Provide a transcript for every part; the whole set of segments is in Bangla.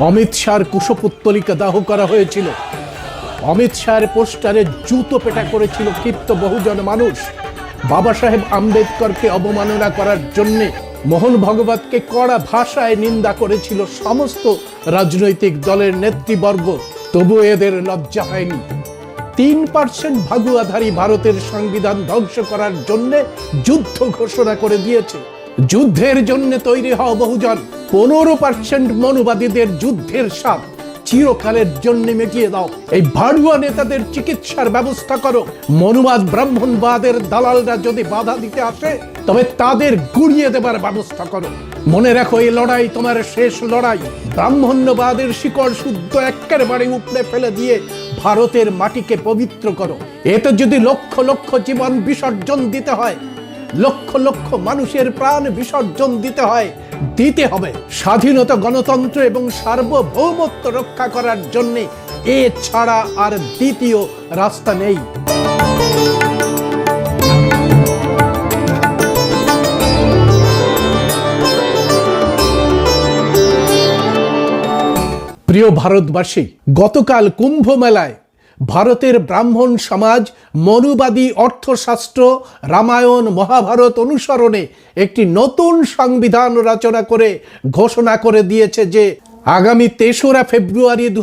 অমিত শাহর কুশপুত্তলিকা দাহ করা হয়েছিল। অমিত শাহের পোস্টারে জুতো পেটা করেছিল ক্ষিপ্ত বহুজন মানুষ। বাবা সাহেব আম্বেদকরকে অবমাননা করার জন্য মোহন ভগবতকে কড়া ভাষায় নিন্দা করেছিল সমস্ত রাজনৈতিক দলের নেতৃবর্গ, তবু এদের লজ্জা হয়নি। তিন পার্সেন্ট ভাগুয়াধারী ভারতের সংবিধান ধ্বংস করার জন্য যুদ্ধ ঘোষণা করে দিয়েছে। যুদ্ধের জন্য তৈরি হওয়া বহুজন পনেরো পার্সেন্ট মনুবাদীদের যুদ্ধের সাপ চিরকালের জন্য মিটিয়ে দাও। এই ভাড়ুয়া নেতাদের চিকিৎসার ব্যবস্থা করো। মনুবাদ ব্রাহ্মণবাদের দালালরা যদি বাধা দিতে আসে, তবে তাদের গুড়িয়ে দেবার ব্যবস্থা করো। মনে রাখো, এই লড়াই তোমার শেষ লড়াই। ব্রাহ্মণ্যবাদের শিকড় শুদ্ধ একেবারে উপড়ে ফেলে দিয়ে ভারতের মাটিকে পবিত্র করো। এতে যদি লক্ষ লক্ষ জীবন বিসর্জন দিতে হয়, লক্ষ লক্ষ মানুষের প্রাণ বিসর্জন দিতে হয় দিতে হবে স্বাধীনতা গণতন্ত্র এবং সার্বভৌমত্ব রক্ষা করার জন্য। এ ছাড়া আর দ্বিতীয় রাস্তা নেই। প্রিয় ভারতবাসী, গতকাল কুম্ভ মেলায় ভারতের ব্রাহ্মণ সমাজ মনুবাদী অর্থশাস্ত্র রামায়ণ মহাভারত অনুসরণে একটি নতুন সংবিধান রচনা করে ঘোষণা করে দিয়েছে যে আগামী তেসরা ফেব্রুয়ারি দু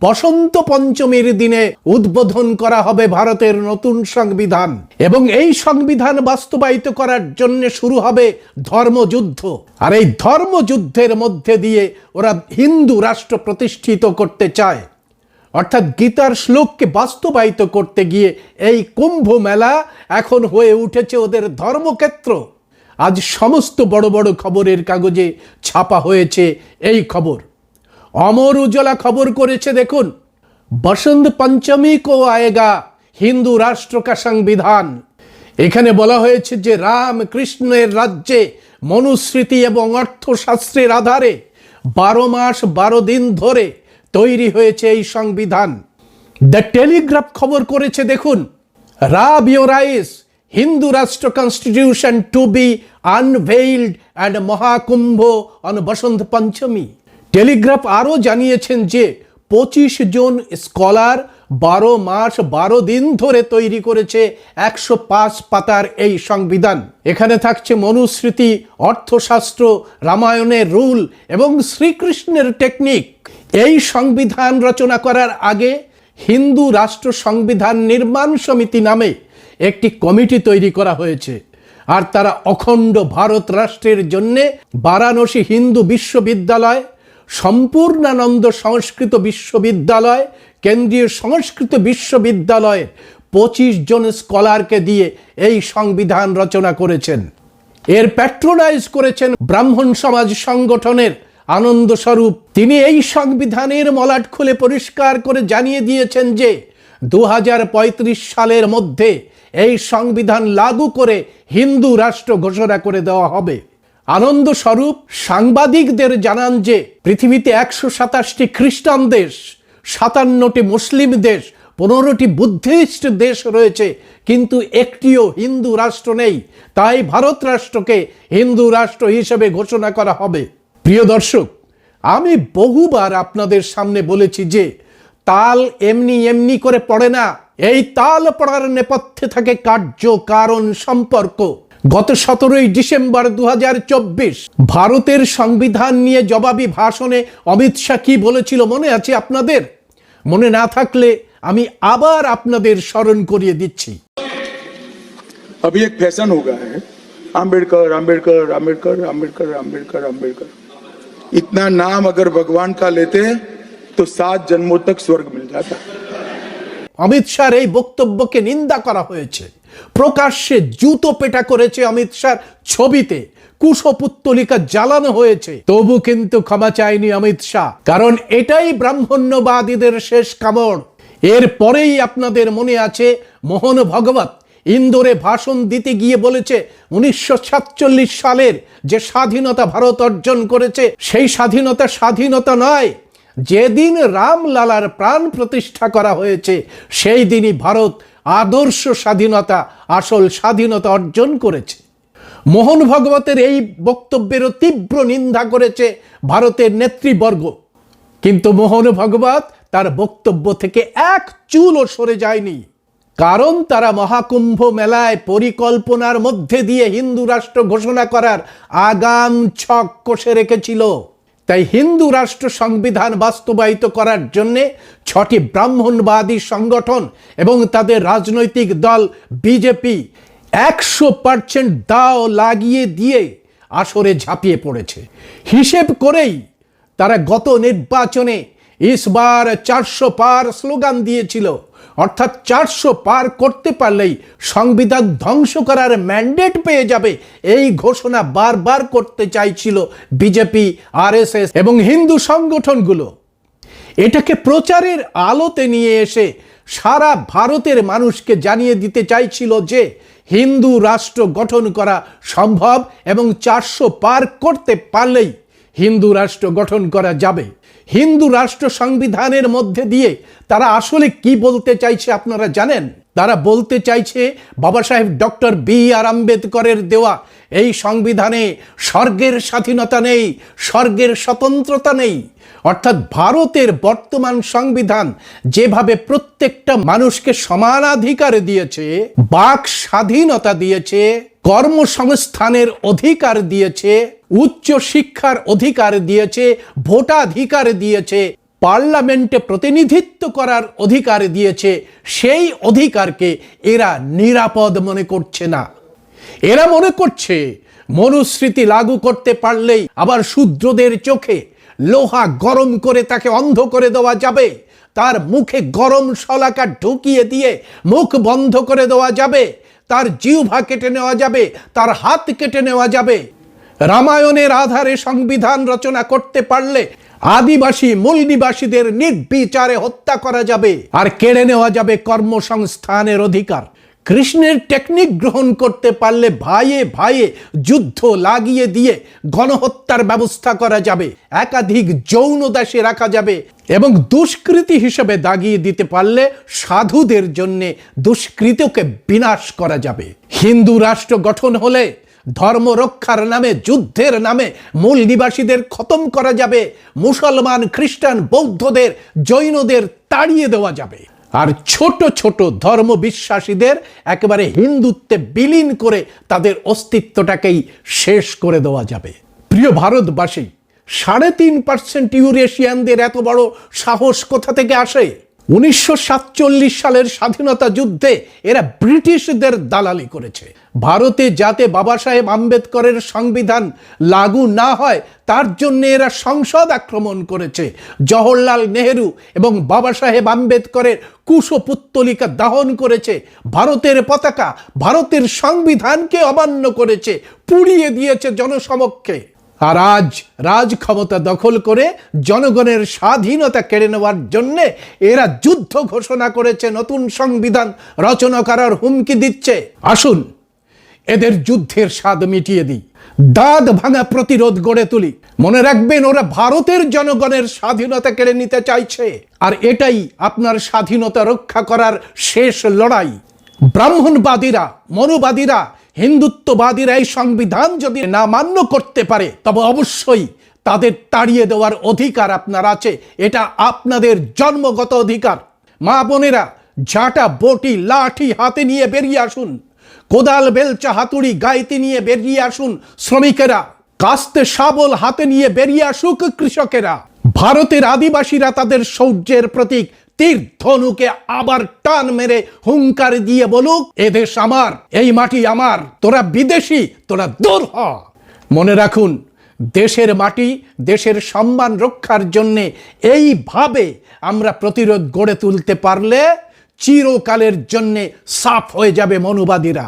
বসন্ত পঞ্চমীর দিনে উদ্বোধন করা হবে ভারতের নতুন সংবিধান। এবং এই সংবিধান বাস্তবায়িত করার জন্য শুরু হবে ধর্মযুদ্ধ। আর এই ধর্মযুদ্ধের মধ্যে দিয়ে ওরা হিন্দু রাষ্ট্র প্রতিষ্ঠিত করতে চায়। অর্থাৎ গীতার শ্লোককে বাস্তবায়িত করতে গিয়ে এই কুম্ভ মেলা এখন হয়ে উঠেছে ওদের ধর্মক্ষেত্র। আজ সমস্ত বড় বড় খবরের কাগজে ছাপা হয়েছে এই খবর। অমর উজ্জ্বলা খবর করেছে দেখুন, বসন্ত পঞ্চমী কো আয়েগা হিন্দু রাষ্ট্র কা সংবিধান। এখানে বলা হয়েছে যে রাম কৃষ্ণের রাজ্যে মনুস্মৃতি এবং অর্থশাস্ত্রের আধারে বারো মাস বারো দিন ধরে তৈরি হয়েছে এই সংবিধান। দ্য টেলিগ্রাফ খবর করেছে, দেখুন, রাব ইউরাইস Hindu Rashtra constitution to be unveiled and Mahakumbh on Basant Panchami. Telegraph আরও জানিয়েছেন যে পঁচিশ জন স্কলার বারো মাস বারো দিন ধরে তৈরি করেছে একশো পাঁচ পাতার এই সংবিধান। এখানে থাকছে মনুস্মৃতি, অর্থশাস্ত্র, রামায়ণের রুল এবং শ্রীকৃষ্ণের টেকনিক। এই সংবিধান রচনা করার আগে হিন্দু রাষ্ট্র সংবিধান নির্মাণ সমিতি নামে একটি কমিটি তৈরি করা হয়েছে। আর তারা অখণ্ড ভারত রাষ্ট্রের জন্যে বারাণসী হিন্দু বিশ্ববিদ্যালয়, সম্পূর্ণানন্দ সংস্কৃত বিশ্ববিদ্যালয় কেন্দ্রীয় সংস্কৃত বিশ্ববিদ্যালয়ে পঁচিশ জন স্কলারকে দিয়ে এই সংবিধান রচনা করেছেন। এর প্যাট্রোনাইজ করেছেন ব্রাহ্মণ সমাজ সংগঠনের আনন্দ স্বরূপ তিনি এই সংবিধানের মলাট খুলে পরিষ্কার করে জানিয়ে দিয়েছেন যে দু হাজার পঁয়ত্রিশ সালের মধ্যে এই সংবিধান লাগু করে হিন্দু রাষ্ট্র ঘোষণা করে দেওয়া হবে। আনন্দ স্বরূপ সাংবাদিকদের জানান যে, পৃথিবীতে একশো সাতাশটি খ্রিস্টান দেশ সাতান্নটি মুসলিম দেশ, পনেরোটি বুদ্ধিস্ট দেশ রয়েছে, কিন্তু একটিও হিন্দু রাষ্ট্র নেই। তাই ভারত রাষ্ট্রকে হিন্দু রাষ্ট্র হিসেবে ঘোষণা করা হবে। প্রিয় দর্শক, আমি বহুবার আপনাদের সামনে বলেছি যে, তাল এমনি এমনি করে পড়ে না। এই তাল পড়ার নেপথ্যে থাকে কার্য, কারণ, সম্পর্ক। গত সতেরোই ডিসেম্বর দু হাজার চব্বিশ, ভারতের সংবিধান নিয়ে জবাবি ভাষণে অমিত শাহ কি বলেছিল মনে আছে আপনাদের? মনে না থাকলে আমি আবার আপনাদের স্মরণ করিয়ে দিচ্ছি अभी एक फैशन हो गया है आम्बेडकर आम्बेडकर आम्बेडकर आम्बेडकर आम्बेडकर आम्बेडकर इतना नाम अगर भगवान का लेते तो सात जन्मों तक स्वर्ग मिल जाता অমিত শাহর এই বক্তব্যকে নিন্দা করা হয়েছে প্রকাশ্যে জুতো পেটা করেছে অমিত শাহর ছবিতে। কুশপুত্তলিকা জ্বালানো হয়েছে। তবু কিন্তু ক্ষমা চায়নি অমিত শাহ। কারণ এটাই ব্রাহ্মণ্যবাদীদের শেষ কামড়। এর পরেই আপনাদের মনে আছে মোহন ভগবত। ইন্দোরে ভাষণ দিতে গিয়ে বলেছে, উনিশশো সাতচল্লিশ সালের যে স্বাধীনতা ভারত অর্জন করেছে, সেই স্বাধীনতা স্বাধীনতা নয়। যেদিন রামলালার প্রাণ প্রতিষ্ঠা করা হয়েছে, সেই দিনই ভারত আদর্শ স্বাধীনতা, আসল স্বাধীনতা অর্জন করেছে। মোহন ভগবতের এই বক্তব্যেরও তীব্র নিন্দা করেছে ভারতের নেতৃবর্গ। কিন্তু মোহন ভগবত তার বক্তব্য থেকে এক চুলও সরে যায়নি। কারণ তারা মহাকুম্ভ মেলায় পরিকল্পনার মধ্যে দিয়ে হিন্দু রাষ্ট্র ঘোষণা করার আগাম ছক কষে রেখেছিল। তাই হিন্দু রাষ্ট্র সংবিধান বাস্তবায়িত করার জন্যে ছটি ব্রাহ্মণবাদী সংগঠন এবং তাদের রাজনৈতিক দল বিজেপি একশো পার্সেন্ট দাও লাগিয়ে দিয়ে আসরে ঝাঁপিয়ে পড়েছে। হিসেব করেই তারা গত নির্বাচনে ইসবার চারশো পার স্লোগান দিয়েছিল। অর্থাৎ চারশো পার করতে পারলেই সংবিধান ধ্বংস করার ম্যান্ডেট পেয়ে যাবে। এই ঘোষণা বারবার করতে চাইছিল বিজেপি আরএসএস এবং হিন্দু সংগঠনগুলো। এটাকে প্রচারের আলোতে নিয়ে এসে সারা ভারতের মানুষকে জানিয়ে দিতে চাইছিল যে হিন্দু রাষ্ট্র গঠন করা সম্ভব এবং চারশো পার করতে পারলেই হিন্দু রাষ্ট্র গঠন করা যাবে। হিন্দু রাষ্ট্র সংবিধানের মধ্যে দিয়ে তারা আসলে কি বলতে চাইছে আপনারা জানেন? তারা বলতে চাইছে, বাবা সাহেব ডক্টর বি আর আম্বেদকরের দেওয়া এই সংবিধানে স্বর্গের স্বাধীনতা নেই, স্বর্গের স্বতন্ত্রতা নেই। অর্থাৎ ভারতের বর্তমান সংবিধান যেভাবে প্রত্যেকটা মানুষকে সমানাধিকার দিয়েছে, বাক স্বাধীনতা দিয়েছে, কর্মসংস্থানের অধিকার দিয়েছে উচ্চ শিক্ষার অধিকার দিয়েছে, ভোটাধিকার দিয়েছে, পার্লামেন্টে প্রতিনিধিত্ব করার অধিকার দিয়েছে, সেই অধিকারকে এরা নিরাপদ মনে করছে না। এরা মনে করছে, মনুস্মৃতি লাগু করতে পারলেই আবার শূদ্রদের চোখে লোহা গরম করে তাকে অন্ধ করে দেওয়া যাবে, তার মুখে গরম শলাকা ঢুকিয়ে দিয়ে মুখ বন্ধ করে দেওয়া যাবে, তার জিহ্বা কেটে নেওয়া যাবে, তার হাত কেটে নেওয়া যাবে। রামায়ণের আধারে সংবিধান রচনা করতে পারলে আদিবাসী, মূল নিবাসীদের নির্বিচারে হত্যা করা যাবে আর কেড়ে নেওয়া যাবে কর্মসংস্থানের অধিকার। কৃষ্ণের টেকনিক গ্রহণ করতে পারলে ভাইয়ে ভাইয়ে যুদ্ধ লাগিয়ে দিয়ে গণহত্যার ব্যবস্থা করা যাবে। একাধিক যৌন দাসে রাখা যাবে এবং দুষ্কৃতি হিসেবে দাগিয়ে দিতে পারলে সাধুদের জন্যে দুষ্কৃতকে বিনাশ করা যাবে। হিন্দু রাষ্ট্র গঠন হলে ধর্ম রক্ষার নামে, যুদ্ধের নামে মূল নিবাসীদের খতম করা যাবে, মুসলমান, খ্রিস্টান, বৌদ্ধদের, জৈনদের তাড়িয়ে দেওয়া যাবে। আর ছোট ছোট ধর্ম বিশ্বাসীদের একেবারে হিন্দুত্বে বিলীন করে তাদের অস্তিত্বটাকেই শেষ করে দেওয়া যাবে। প্রিয় ভারতবাসী, সাড়ে তিন পার্সেন্ট ইউরেশিয়ানদের এত বড় সাহস কোথা থেকে আসে? উনিশশো সাতচল্লিশ সালের স্বাধীনতা যুদ্ধে এরা ব্রিটিশদের দালালি করেছে। ভারতে যাতে বাবা সাহেব আম্বেদকরের সংবিধান লাগু না হয়, তার জন্য এরা সংসদ আক্রমণ করেছে। জওহরলাল নেহেরু এবং বাবা সাহেব আম্বেদকরের কুশপুত্তলিকা দাহন করেছে। ভারতের পতাকা ভারতের সংবিধানকে অমান্য করেছে, পুড়িয়ে দিয়েছে জনসমক্ষে। আর আজ রাজ ক্ষমতা দখল করে জনগণের স্বাধীনতা কেড়ে নেওয়ার জন্যে এরা যুদ্ধ ঘোষণা করেছে, নতুন সংবিধান রচনা করার হুমকি দিচ্ছে। আসুন, এদের যুদ্ধের স্বাদ মিটিয়ে দিই। দাঁত ভাঙা প্রতিরোধ গড়ে তুলি। মনে রাখবেন, ওরা ভারতের জনগণের স্বাধীনতা কেড়ে নিতে চাইছে। আর এটাই আপনার স্বাধীনতা রক্ষা করার শেষ লড়াই। ব্রাহ্মণবাদীরা, মনোবাদীরা হিন্দুত্ববাদীরা এই সংবিধান যদি না মান্য করতে পারে, তবে অবশ্যই তাদের তাড়িয়ে দেওয়ার অধিকার আপনার আছে। এটা আপনাদের জন্মগত অধিকার। মা বোনেরা, ঝাঁটা, বটি, লাঠি হাতে নিয়ে বেরিয়ে আসুন। কোদাল, বেলচা, হাতুড়ি, গাইতে নিয়ে বেরিয়ে আসুন শ্রমিকেরা। কাস্তে শাবল হাতে নিয়ে বেরিয়ে আসুক কৃষকেরা। ভারতের আদিবাসীরা তাদের শৌর্যের প্রতীক। তীর ধনুকে আবার টান মেরে হুঙ্কার দিয়ে বলুক এদেশ আমার, এই মাটি আমার, তোরা বিদেশি, তোরা দূর হ। মনে রাখুন, দেশের মাটি, দেশের সম্মান রক্ষার জন্যে এইভাবে আমরা প্রতিরোধ গড়ে তুলতে পারলে চিরকালের জন্যে সাফ হয়ে যাবে মনুবাদীরা।